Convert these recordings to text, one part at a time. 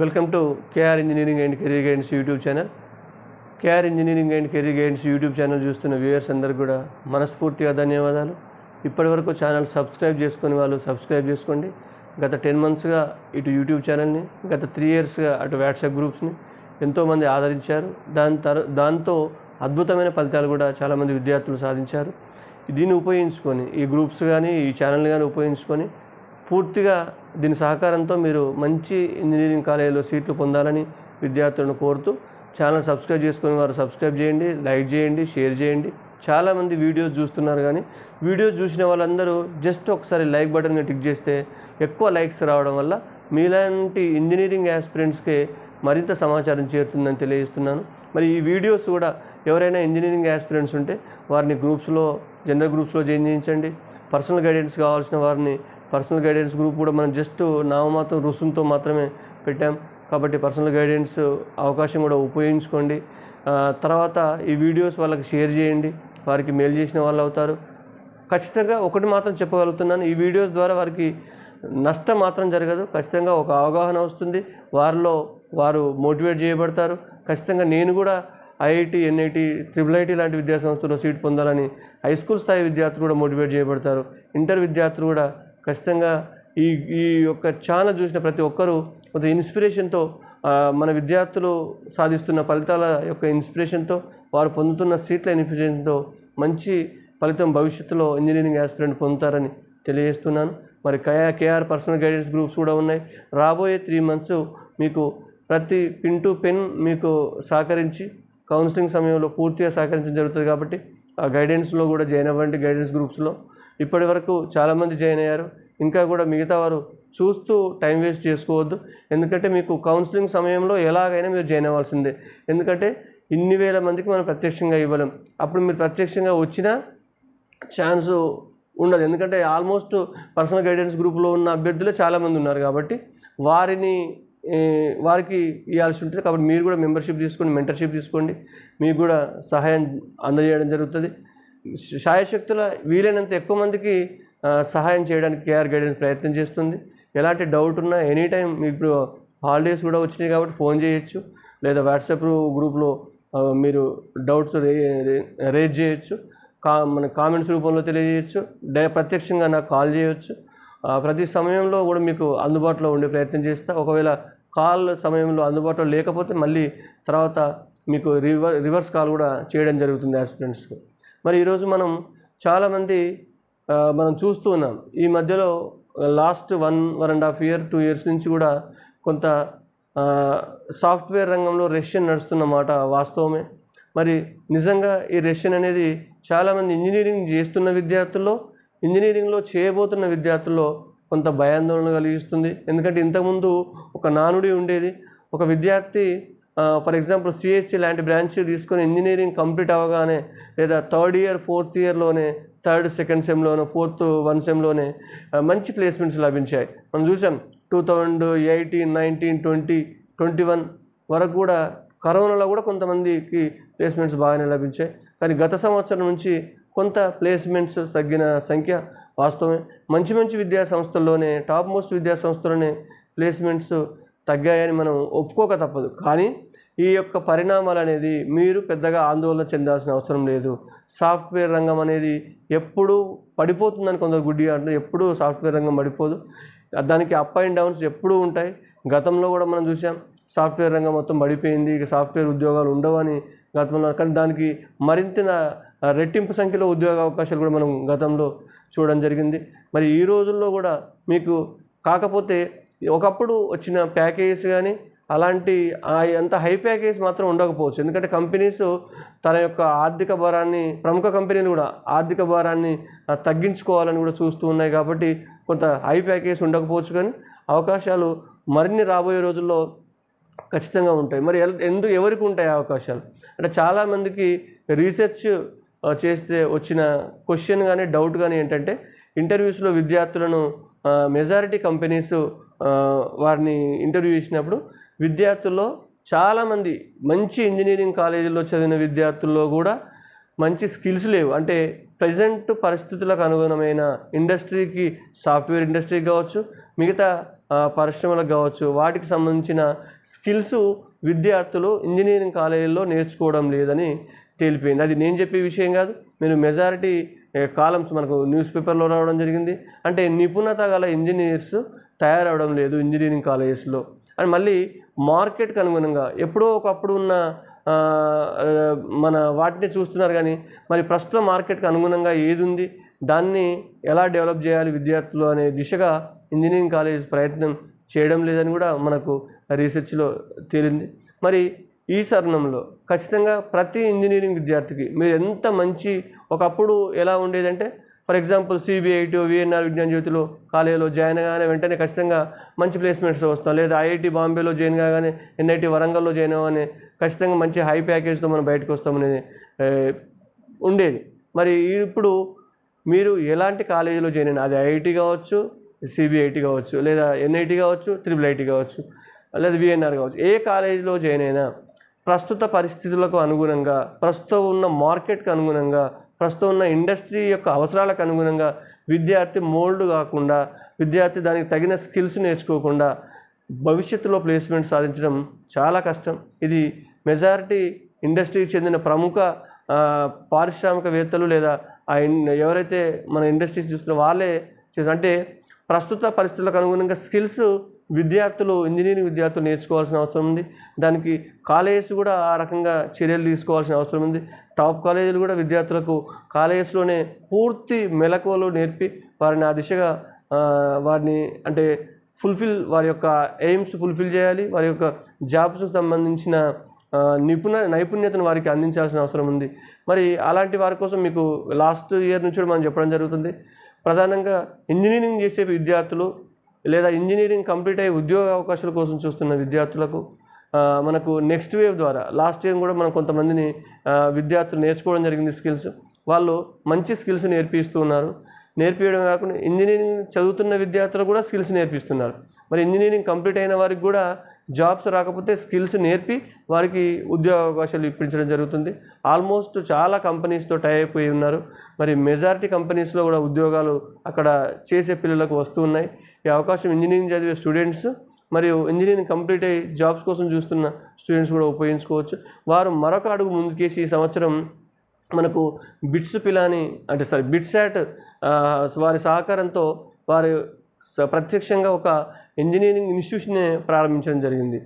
Welcome to KR engineering and career guidance YouTube channel. KR engineering and career guidance YouTube channel చూస్తున్న viewers అందరికీ కూడా మనస్ఫూర్తిగా ధన్యవాదాలు. ఇప్పటివరకు ఛానల్ సబ్స్క్రైబ్ చేసుకుని వాళ్ళు సబ్స్క్రైబ్ చేసుకోండి. గత టెన్ మంత్స్గా ఇటు యూట్యూబ్ ఛానల్ని గత త్రీ ఇయర్స్గా అటు వాట్సాప్ గ్రూప్స్ని ఎంతోమంది ఆదరించారు. దాని తర దాంతో అద్భుతమైన ఫలితాలు కూడా చాలామంది విద్యార్థులు సాధించారు. దీన్ని ఉపయోగించుకొని ఈ గ్రూప్స్ కానీ ఈ ఛానల్ కానీ ఉపయోగించుకొని పూర్తిగా దీని సహకారంతో మీరు మంచి ఇంజనీరింగ్ కాలేజీలో సీట్లు పొందాలని విద్యార్థులను కోరుతూ ఛానల్ సబ్స్క్రైబ్ చేసుకుని వారు సబ్స్క్రైబ్ చేయండి లైక్ చేయండి షేర్ చేయండి. చాలామంది వీడియోస్ చూస్తున్నారు కానీ వీడియోస్ చూసిన వాళ్ళందరూ జస్ట్ ఒకసారి లైక్ బటన్ టిక్ చేస్తే ఎక్కువ లైక్స్ రావడం వల్ల మీలాంటి ఇంజనీరింగ్ యాస్పిరెంట్స్కే మరింత సమాచారం చేరుతుందని తెలియజేస్తున్నాను. మరి ఈ వీడియోస్ కూడా ఎవరైనా ఇంజనీరింగ్ యాస్పిరెంట్స్ ఉంటే వారిని గ్రూప్స్లో జనరల్ గ్రూప్స్లో జాయిన్ చేయించండి. పర్సనల్ గైడెన్స్ కావాల్సిన వారిని పర్సనల్ గైడెన్స్ గ్రూప్ కూడా మనం జస్ట్ నామమాత్రం రుసుంతో మాత్రమే పెట్టాం. కాబట్టి పర్సనల్ గైడెన్స్ అవకాశం కూడా ఉపయోగించుకోండి. తర్వాత ఈ వీడియోస్ వాళ్ళకి షేర్ చేయండి. వారికి మెయిల్ చేసిన వాళ్ళు అవుతారు. ఖచ్చితంగా ఒకటి మాత్రం చెప్పగలుగుతున్నాను. ఈ వీడియోస్ ద్వారా వారికి నష్టం మాత్రం జరగదు. ఖచ్చితంగా ఒక అవగాహన వస్తుంది. వారిలో వారు మోటివేట్ చేయబడతారు. ఖచ్చితంగా నేను కూడా ఐఐటి ఎన్ఐటి ట్రిపుల్ ఐటీ లాంటి విద్యాసంస్థలో సీట్ పొందాలని హై స్కూల్ స్థాయి విద్యార్థులు కూడా మోటివేట్ చేయబడతారు. ఇంటర్ విద్యార్థులు కూడా ఖచ్చితంగా ఈ ఈ యొక్క ఛానల్ చూసిన ప్రతి ఒక్కరూ కొంత ఇన్స్పిరేషన్తో మన విద్యార్థులు సాధిస్తున్న ఫలితాల యొక్క ఇన్స్పిరేషన్తో వారు పొందుతున్న సీట్ల ఇన్స్పిరేషన్తో మంచి ఫలితం భవిష్యత్తులో ఇంజనీరింగ్ యాస్పిరెంట్ పొందుతారని తెలియజేస్తున్నాను. మరి కయా కేఆర్ పర్సనల్ గైడెన్స్ గ్రూప్స్ కూడా ఉన్నాయి. రాబోయే త్రీ మంత్స్ మీకు ప్రతి పిన్ టు పెన్ మీకు సహకరించి కౌన్సిలింగ్ సమయంలో పూర్తిగా సహకరించడం జరుగుతుంది కాబట్టి ఆ గైడెన్స్లో కూడా జాయిన్ అవ్వండి గైడెన్స్ గ్రూప్స్లో. ఇప్పటి వరకు చాలామంది జాయిన్ అయ్యారు. ఇంకా కూడా మిగతా వారు చూస్తూ టైం వేస్ట్ చేసుకోవద్దు. ఎందుకంటే మీకు కౌన్సిలింగ్ సమయంలో ఎలాగైనా మీరు జాయిన్ అవ్వాల్సిందే. ఎందుకంటే ఇన్ని వేల మందికి మనం ప్రత్యక్షంగా ఇవ్వలేం. అప్పుడు మీరు ప్రత్యక్షంగా వచ్చినా ఛాన్స్ ఉండదు. ఎందుకంటే ఆల్మోస్ట్ పర్సనల్ గైడెన్స్ గ్రూప్లో ఉన్న అభ్యర్థులే చాలామంది ఉన్నారు కాబట్టి వారిని వారికి ఇవ్వాల్సి ఉంటుంది. కాబట్టి మీరు కూడా మెంబర్షిప్ తీసుకోండి మెంటర్షిప్ తీసుకోండి. మీకు కూడా సహాయం అందజేయడం జరుగుతుంది. శాయశక్తుల వీలైనంత ఎక్కువ మందికి సహాయం చేయడానికి కేఆర్ గైడెన్స్ ప్రయత్నం చేస్తుంది. ఎలాంటి డౌట్ ఉన్నా ఎనీ టైం ఇప్పుడు హాలిడేస్ కూడా వచ్చినాయి కాబట్టి ఫోన్ చేయొచ్చు. లేదా వాట్సాప్ గ్రూప్లో మీరు డౌట్స్ రే రేజ్ చేయొచ్చు. కా మన కామెంట్స్ రూపంలో తెలియజేయచ్చు. డై ప్రత్యక్షంగా నాకు కాల్ చేయొచ్చు. ప్రతి సమయంలో కూడా మీకు అందుబాటులో ఉండే ప్రయత్నం చేస్తా. ఒకవేళ కాల్ సమయంలో అందుబాటులో లేకపోతే మళ్ళీ తర్వాత మీకు రివర్ రివర్స్ కాల్ కూడా చేయడం జరుగుతుంది యాస్పిరెంట్స్కి. మరి ఈరోజు మనం చాలామంది మనం చూస్తూ ఉన్నాం. ఈ మధ్యలో last one one and half year two years నుంచి కూడా కొంత సాఫ్ట్వేర్ రంగంలో రష్యన్ నడుస్తున్న మాట వాస్తవమే. మరి నిజంగా ఈ రష్యన్ అనేది చాలామంది ఇంజనీరింగ్ చేస్తున్న విద్యార్థుల్లో ఇంజనీరింగ్లో చేయబోతున్న విద్యార్థుల్లో కొంత భయాందోళన కలిగిస్తుంది. ఎందుకంటే ఇంతకుముందు ఒక నానుడి ఉండేది. ఒక విద్యార్థి ఫర్ ఎగ్జాంపుల్ సిఎస్సి లాంటి బ్రాంచ్ తీసుకొని ఇంజనీరింగ్ కంప్లీట్ అవ్వగానే లేదా థర్డ్ ఇయర్ ఫోర్త్ ఇయర్లోనే థర్డ్ సెకండ్ సెమ్లోనే ఫోర్త్ వన్ సెమ్లోనే మంచి ప్లేస్మెంట్స్ లభించాయి. మనం చూసాం two thousand eighteen nineteen twenty twenty one వరకు కూడా కరోనాలో కూడా కొంతమందికి ప్లేస్మెంట్స్ బాగానే లభించాయి. కానీ గత సంవత్సరం నుంచి కొంత ప్లేస్మెంట్స్ తగ్గిన సంఖ్య వాస్తవమే. మంచి మంచి విద్యా సంస్థల్లోనే టాప్ మోస్ట్ విద్యాసంస్థలోనే ప్లేస్మెంట్స్ తగ్గాయని మనం ఒప్పుకోక తప్పదు. కానీ ఈ యొక్క పరిణామాలు అనేది మీరు పెద్దగా ఆందోళన చెందాల్సిన అవసరం లేదు. సాఫ్ట్వేర్ రంగం అనేది ఎప్పుడు పడిపోతుందని కొందరు గుడ్డి అంటారు. ఎప్పుడూ సాఫ్ట్వేర్ రంగం పడిపోదు. దానికి అప్ అండ్ డౌన్స్ ఎప్పుడూ ఉంటాయి. గతంలో కూడా మనం చూసాం సాఫ్ట్వేర్ రంగం మొత్తం పడిపోయింది ఇక సాఫ్ట్వేర్ ఉద్యోగాలు ఉండవని గతంలో. కానీ దానికి మరింత రెట్టింపు సంఖ్యలో ఉద్యోగ అవకాశాలు కూడా మనం గతంలో చూడడం జరిగింది. మరి ఈ రోజుల్లో కూడా మీకు కాకపోతే ఒకప్పుడు వచ్చిన ప్యాకేజెస్ కానీ అలాంటి ఆ అంత హై ప్యాకేజ్ మాత్రం ఉండకపోవచ్చు. ఎందుకంటే కంపెనీస్ తన యొక్క ఆర్థిక భారాన్ని ప్రముఖ కంపెనీలు కూడా ఆర్థిక భారాన్ని తగ్గించుకోవాలని కూడా చూస్తూ ఉన్నాయి కాబట్టి కొంత హై ప్యాకేజ్ ఉండకపోవచ్చు కానీ అవకాశాలు మరిన్ని రాబోయే రోజుల్లో ఖచ్చితంగా ఉంటాయి. మరి ఎల్- ఎందుకు ఎవరికి ఉంటాయి అవకాశాలు? అంటే చాలామందికి రీసెర్చ్ చేస్తే వచ్చిన క్వశ్చన్ కానీ డౌట్ కానీ ఏంటంటే ఇంటర్వ్యూస్లో విద్యార్థులను మెజారిటీ కంపెనీస్ వారిని ఇంటర్వ్యూ చేసినప్పుడు విద్యార్థుల్లో చాలామంది మంచి ఇంజనీరింగ్ కాలేజీలో చదివిన విద్యార్థుల్లో కూడా మంచి స్కిల్స్ లేవు. అంటే ప్రజెంట్ పరిస్థితులకు అనుగుణమైన ఇండస్ట్రీకి సాఫ్ట్వేర్ ఇండస్ట్రీకి కావచ్చు మిగతా పరిశ్రమలకు కావచ్చు వాటికి సంబంధించిన స్కిల్స్ విద్యార్థులు ఇంజనీరింగ్ కాలేజీల్లో నేర్చుకోవడం లేదని తేలిపోయింది. అది నేను చెప్పే విషయం కాదు. మీరు మెజారిటీ కాలమ్స్ మనకు న్యూస్ పేపర్లో రావడం జరిగింది. అంటే నిపుణత గల ఇంజనీర్స్ తయారవడం లేదు ఇంజనీరింగ్ కాలేజెస్లో. అండ్ మళ్ళీ మార్కెట్కి అనుగుణంగా ఎప్పుడో ఒకప్పుడు ఉన్న మన వాటిని చూస్తున్నారు కానీ మరి ప్రస్తుత మార్కెట్కి అనుగుణంగా ఏది ఉంది దాన్ని ఎలా డెవలప్ చేయాలి విద్యార్థులు అనే దిశగా ఇంజనీరింగ్ కాలేజ్ ప్రయత్నం చేయడం లేదని కూడా మనకు రీసెర్చ్లో తేలింది. మరి ఈ సరణంలో ఖచ్చితంగా ప్రతి ఇంజనీరింగ్ విద్యార్థికి మీరు ఎంత మంచి ఒకప్పుడు ఎలా ఉండేదంటే ఫర్ ఎగ్జాంపుల్ సిబిఐటి విఎన్ఆర్ విజ్ఞాన జ్యోతిలో కాలేజీలో జాయిన్ కాగానే వెంటనే ఖచ్చితంగా మంచి ప్లేస్మెంట్స్ వస్తాం లేదా ఐఐటి బాంబేలో జాయిన్ కాగానే ఎన్ఐటి వరంగల్లో జాయిన్ అవ్వగానే ఖచ్చితంగా మంచి హై ప్యాకేజ్తో మనం బయటకు వస్తామనేది ఉండేది. మరి ఇప్పుడు మీరు ఎలాంటి కాలేజీలో జాయిన్ అయినా అది ఐఐటి కావచ్చు సిబిఐటి కావచ్చు లేదా ఎన్ఐటి కావచ్చు త్రిబుల్ ఐటి కావచ్చు లేదా విఎన్ఆర్ కావచ్చు ఏ కాలేజీలో జాయిన్ అయినా ప్రస్తుత పరిస్థితులకు అనుగుణంగా ప్రస్తుతం ఉన్న మార్కెట్కి అనుగుణంగా ప్రస్తుతం ఉన్న ఇండస్ట్రీ యొక్క అవసరాలకు అనుగుణంగా విద్యార్థి మోల్డ్ కాకుండా విద్యార్థి దానికి తగిన స్కిల్స్ నేర్చుకోకుండా భవిష్యత్తులో ప్లేస్మెంట్ సాధించడం చాలా కష్టం. ఇది మెజారిటీ ఇండస్ట్రీకి చెందిన ప్రముఖ పారిశ్రామికవేత్తలు లేదా ఆ ఎవరైతే మన ఇండస్ట్రీస్ చూస్తున్న వాళ్ళే చేస్తారు అంటే ప్రస్తుత పరిస్థితులకు అనుగుణంగా స్కిల్స్ విద్యార్థులు ఇంజనీరింగ్ విద్యార్థులు నేర్చుకోవాల్సిన అవసరం ఉంది. దానికి కాలేజెస్ కూడా ఆ రకంగా చర్యలు తీసుకోవాల్సిన అవసరం ఉంది. టాప్ కాలేజీలు కూడా విద్యార్థులకు కాలేజెస్లోనే పూర్తి మెలకువలు నేర్పి వారిని ఆ దిశగా వారిని అంటే ఫుల్ఫిల్ వారి యొక్క ఎయిమ్స్ ఫుల్ఫిల్ చేయాలి. వారి యొక్క జాబ్స్ సంబంధించిన నిపుణ నైపుణ్యతను వారికి అందించాల్సిన అవసరం ఉంది. మరి అలాంటి వారి కోసం మీకు లాస్ట్ ఇయర్ నుంచి కూడా మనం చెప్పడం జరుగుతుంది. ప్రధానంగా ఇంజనీరింగ్ చేసే విద్యార్థులు లేదా ఇంజనీరింగ్ కంప్లీట్ అయ్యి ఉద్యోగ అవకాశాల కోసం చూస్తున్న విద్యార్థులకు మనకు నెక్స్ట్ వేవ్ ద్వారా లాస్ట్ ఇయర్ కూడా మనం కొంతమందిని విద్యార్థులు నేర్చుకోవడం జరిగింది స్కిల్స్ వాళ్ళు మంచి స్కిల్స్ నేర్పిస్తూ ఉన్నారు. నేర్పించడం కాకుండా ఇంజనీరింగ్ చదువుతున్న విద్యార్థులు కూడా స్కిల్స్ నేర్పిస్తున్నారు. మరి ఇంజనీరింగ్ కంప్లీట్ అయిన వారికి కూడా జాబ్స్ రాకపోతే స్కిల్స్ నేర్పి వారికి ఉద్యోగ అవకాశాలు ఇప్పించడం జరుగుతుంది. ఆల్మోస్ట్ చాలా కంపెనీస్తో టై అయిపోయి ఉన్నారు. మరి మెజారిటీ కంపెనీస్లో కూడా ఉద్యోగాలు అక్కడ చేసే పిల్లలకు వస్తూ ఉన్నాయి. ఈ అవకాశం ఇంజనీరింగ్ చదివే స్టూడెంట్స్ మరియు ఇంజనీరింగ్ కంప్లీట్ అయ్యి జాబ్స్ కోసం చూస్తున్న స్టూడెంట్స్ కూడా ఉపయోగించుకోవచ్చు. వారు మరొక అడుగు ముందుకేసి ఈ సంవత్సరం మనకు బిట్స్ పిలాని అంటే సారీ బిట్సాట్ వారి సహకారంతో వారు స- ప్రత్యక్షంగా ఒక ఇంజనీరింగ్ ఇన్స్టిట్యూషన్ని ప్రారంభించడం జరిగింది.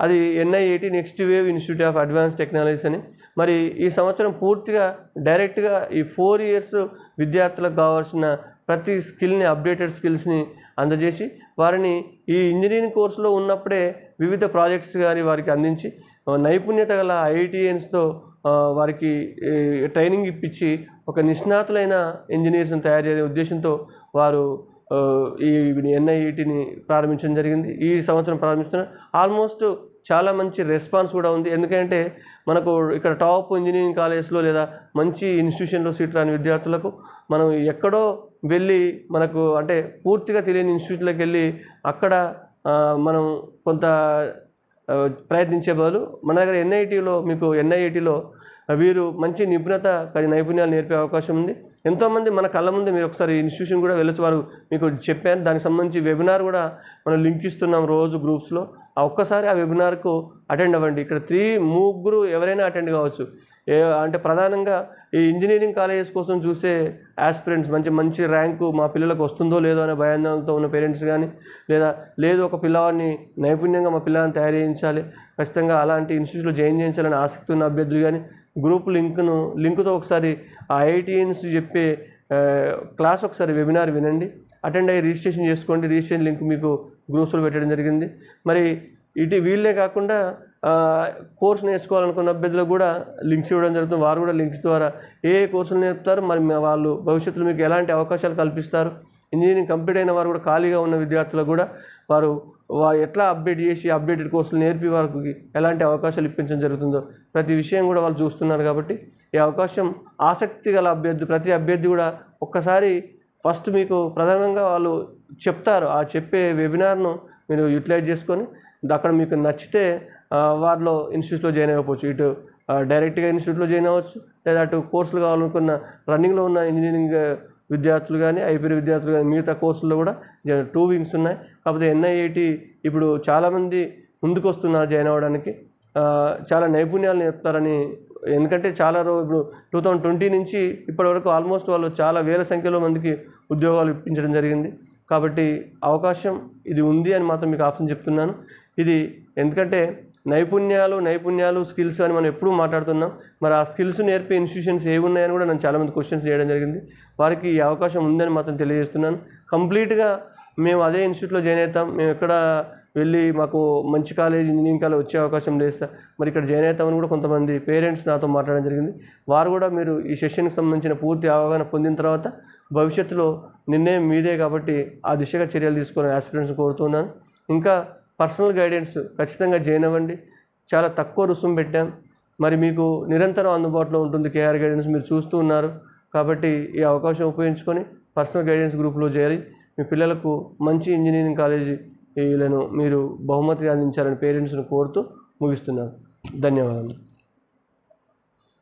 అది NIAT next wave institute of advance technologies అని. మరి ఈ సంవత్సరం పూర్తిగా డైరెక్ట్గా ఈ ఫోర్ ఇయర్స్ విద్యార్థులకు కావాల్సిన ప్రతి స్కిల్ని అప్డేటెడ్ స్కిల్స్ని అందజేసి వారిని ఈ ఇంజనీరింగ్ కోర్సులో ఉన్నప్పుడే వివిధ ప్రాజెక్ట్స్ కానీ వారికి అందించి నైపుణ్యత గల ఐఐటిఎన్స్తో వారికి ట్రైనింగ్ ఇప్పించి ఒక నిష్ణాతులైన ఇంజనీర్స్ని తయారు చేసే ఉద్దేశంతో వారు ఈ ఎన్ఐఈటిని ప్రారంభించడం జరిగింది. ఈ సంవత్సరం ప్రారంభిస్తున్న ఆల్మోస్ట్ చాలా మంచి రెస్పాన్స్ కూడా ఉంది. ఎందుకంటే మనకు ఇక్కడ టాప్ ఇంజనీరింగ్ కాలేజ్లో లేదా మంచి ఇన్స్టిట్యూషన్లో సీట్ రాని విద్యార్థులకు మనం ఎక్కడో వెళ్ళి మనకు అంటే పూర్తిగా తెలియని ఇన్స్టిట్యూట్లోకి వెళ్ళి అక్కడ మనం కొంత ప్రయత్నించే బదులు మన దగ్గర ఎన్ఐటీలో మీకు ఎన్ఐఐటిలో వీరు మంచి నిపుణత నైపుణ్యాలు నేర్పే అవకాశం ఉంది. ఎంతోమంది మన కళ్ళ ముందు మీరు ఒకసారి ఇన్స్టిట్యూషన్ కూడా వెళ్ళొచ్చు. వారు మీకు చెప్పాను దానికి సంబంధించి వెబినార్ కూడా మనం లింక్ ఇస్తున్నాం రోజు గ్రూప్స్లో ఆ ఒక్కసారి ఆ వెబినార్కు అటెండ్ అవ్వండి. ఇక్కడ త్రీ ముగ్గురు ఎవరైనా అటెండ్ కావచ్చు. ఏ అంటే ప్రధానంగా ఈ ఇంజనీరింగ్ కాలేజెస్ కోసం చూసే ఆస్పిరెంట్స్ మంచి మంచి ర్యాంకు మా పిల్లలకు వస్తుందో లేదో అనే భయాందోళనతో ఉన్న పేరెంట్స్ కానీ లేదా లేదు ఒక పిల్లవాడిని నైపుణ్యంగా మా పిల్లవాడిని తయారు చేయించాలి. ఖచ్చితంగా అలాంటి ఇన్స్టిట్యూట్లో జాయిన్ చేయించాలని ఆసక్తి ఉన్న అభ్యర్థులు కానీ గ్రూప్ లింక్ను లింక్తో ఒకసారి ఆ ఐఐటిఎన్స్ చెప్పే క్లాస్ ఒకసారి వెబినార్ వినండి. అటెండ్ అయ్యి రిజిస్ట్రేషన్ చేసుకోండి. రిజిస్ట్రేషన్ లింక్ మీకు గ్రూప్స్లో పెట్టడం జరిగింది. మరి ఇటు వీళ్ళే కాకుండా ఆ, కోర్స్ నేర్చుకోవాలనుకున్న అభ్యర్థులకు కూడా లింక్స్ ఇవ్వడం జరుగుతుంది. వారు కూడా లింక్స్ ద్వారా ఏ ఏ కోర్సులు నేర్పుతారు మరి వాళ్ళు భవిష్యత్తులో మీకు ఎలాంటి అవకాశాలు కల్పిస్తారు. ఇంజనీరింగ్ కంప్లీట్ అయిన వారు కూడా ఖాళీగా ఉన్న విద్యార్థులకు కూడా వారు ఎట్లా అప్డేట్ చేసి అప్డేటెడ్ కోర్సులు నేర్పి వారికి ఎలాంటి అవకాశాలు ఇప్పించడం జరుగుతుందో ప్రతి విషయం కూడా వాళ్ళు చూస్తున్నారు కాబట్టి ఈ అవకాశం ఆసక్తి గల అభ్యర్థి ప్రతి అభ్యర్థి కూడా ఒక్కసారి ఫస్ట్ మీకు ప్రధానంగా వాళ్ళు చెప్తారు. ఆ చెప్పే వెబినార్ను మీరు యూటిలైజ్ చేసుకొని అక్కడ మీకు నచ్చితే వారిలో ఇన్స్టిట్యూట్లో జాయిన్ అవ్వచ్చు ఇటు డైరెక్ట్గా ఇన్స్టిట్యూట్లో జాయిన్ అవ్వచ్చు. లేదా అటు కోర్సులు కావాలనుకున్న రన్నింగ్లో ఉన్న ఇంజనీరింగ్ విద్యార్థులు కానీ ఐపీఆర్ విద్యార్థులు కానీ మిగతా కోర్సుల్లో కూడా టూ వింగ్స్ ఉన్నాయి. కాకపోతే ఎన్ఐఐటి ఇప్పుడు చాలామంది ముందుకు వస్తున్నారు జాయిన్ అవ్వడానికి. చాలా నైపుణ్యాలు నేర్పుతారని ఎందుకంటే చాలా రో ఇప్పుడు టూ థౌజండ్ ట్వంటీ నుంచి ఇప్పటివరకు ఆల్మోస్ట్ వాళ్ళు చాలా వేల సంఖ్యలో మందికి ఉద్యోగాలు ఇప్పించడం జరిగింది. కాబట్టి అవకాశం ఇది ఉంది అని మాత్రం మీకు ఆప్షన్ చెప్తున్నాను. ఇది ఎందుకంటే నైపుణ్యాలు నైపుణ్యాలు స్కిల్స్ అని మనం ఎప్పుడూ మాట్లాడుతున్నాం. మరి ఆ స్కిల్స్ నేర్పే ఇన్స్టిట్యూషన్స్ ఏవి ఉన్నాయని కూడా నన్ను చాలామంది క్వశ్చన్స్ చేయడం జరిగింది. వారికి ఈ అవకాశం ఉందని మాత్రం తెలియజేస్తున్నాను. కంప్లీట్గా మేము అదే ఇన్స్టిట్యూట్లో జాయిన్ అవుతాం. మేము ఎక్కడ వెళ్ళి మాకు మంచి కాలేజ్ ఇంజనీరింగ్ కాలేజ్ వచ్చే అవకాశం లేదు సార్. మరి ఇక్కడ జాయిన్ అవుతామని కూడా కొంతమంది పేరెంట్స్ నాతో మాట్లాడడం జరిగింది. వారు కూడా మీరు ఈ సెషన్కి సంబంధించిన పూర్తి అవగాహన పొందిన తర్వాత భవిష్యత్తులో నిర్ణయం మీదే కాబట్టి ఆ దిశగా చర్యలు తీసుకోవాలని ఆస్పిరెంట్స్ కోరుతున్నాను. ఇంకా పర్సనల్ గైడెన్స్ ఖచ్చితంగా జాయిన్ అవ్వండి. చాలా తక్కువ రుసుము పెట్టాం. మరి మీకు నిరంతరం అందుబాటులో ఉంటుంది కేఆర్ గైడెన్స్ మీరు చూస్తూ ఉన్నారు. కాబట్టి ఈ అవకాశం ఉపయోగించుకొని పర్సనల్ గైడెన్స్ గ్రూప్లో చేరి మీ పిల్లలకు మంచి ఇంజనీరింగ్ కాలేజీలను మీరు బహుమతిగా అందించాలని పేరెంట్స్ను కోరుతూ ముగిస్తున్నాను. ధన్యవాదాలు